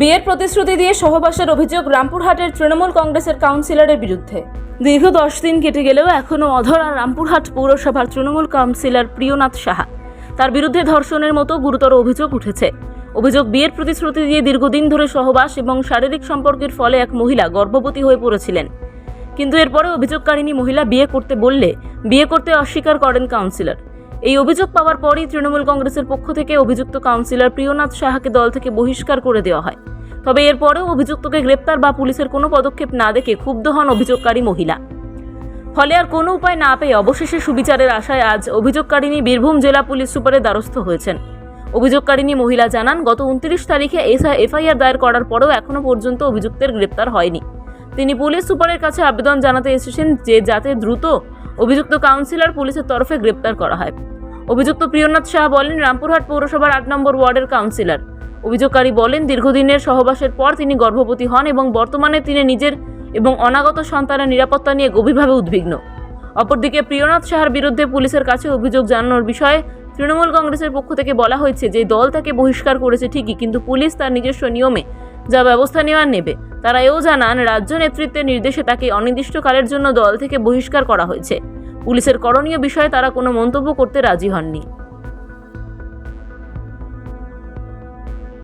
বিয়ের প্রতিশ্রুতি দিয়ে সহবাসের অভিযোগ রামপুরহাটের তৃণমূল কংগ্রেসের কাউন্সিলরের বিরুদ্ধে। দীর্ঘ দশ দিন কেটে গেলেও এখনও অধরা রামপুরহাট পৌরসভার তৃণমূল কাউন্সিলর প্রিয়নাথ সাহা। তার বিরুদ্ধে ধর্ষণের মতো গুরুতর অভিযোগ উঠেছে। অভিযোগ বিয়ের প্রতিশ্রুতি দিয়ে দীর্ঘদিন ধরে সহবাস এবং শারীরিক সম্পর্কের ফলে এক মহিলা গর্ভবতী হয়ে পড়েছিলেন। কিন্তু এরপরে অভিযোগকারিণী মহিলা বিয়ে করতে বললে, বিয়ে করতে অস্বীকার করেন কাউন্সিলর। এই অভিযোগ পাওয়ার পরই তৃণমূল কংগ্রেসের পক্ষ থেকে অভিযুক্ত কাউন্সিলর প্রিয়নাথ সাহাকে দল থেকে বহিষ্কার করে দেওয়া হয়। তবে এরপরেও অভিযুক্তকে গ্রেপ্তার বা পুলিশের কোনো পদক্ষেপ না দেখে ক্ষুব্ধ হন অভিযোগকারী মহিলা। ফলে আর কোনো উপায় না পেয়ে অবশেষে সুবিচারের আশায় আজ অভিযোগকারিণী বীরভূম জেলা পুলিশ সুপারের দ্বারস্থ হয়েছেন। অভিযোগকারিণী মহিলা জানান, গত উনত্রিশ তারিখে এফআইআর দায়ের করার পরেও এখনও পর্যন্ত অভিযুক্তের গ্রেপ্তার হয়নি। তিনি পুলিশ সুপারের কাছে আবেদন জানাতে এসেছেন যে যাতে দ্রুত অভিযুক্ত কাউন্সিলর পুলিশের তরফে গ্রেপ্তার করা হয়। অভিযুক্ত প্রিয়নাথ শাহ বলেন, রামপুরহাট পৌরসভার আট নম্বর ওয়ার্ডের কাউন্সিলর। অভিযোগকারী বলেন, দীর্ঘদিনের সহবাসের পর তিনি গর্ভবতী হন এবং বর্তমানে তিনি নিজের এবং অনাগত সন্তানের নিরাপত্তা নিয়ে গভীরভাবে উদ্বিগ্ন। অপরদিকে প্রিয়নাথ সাহার বিরুদ্ধে পুলিশের কাছে অভিযোগ জানানোর বিষয়ে তৃণমূল কংগ্রেসের পক্ষ থেকে বলা হয়েছে যে দল তাকে বহিষ্কার করেছে ঠিকই, কিন্তু পুলিশ তার নিজস্ব নিয়মে যা ব্যবস্থা নেওয়ার নেবে। তারা এও জানান, রাজ্য নেতৃত্বের নির্দেশে তাকে অনির্দিষ্টকালের জন্য দল থেকে বহিষ্কার করা হয়েছে। পুলিশের করণীয় বিষয়ে তারা কোনো মন্তব্য করতে রাজি হননি।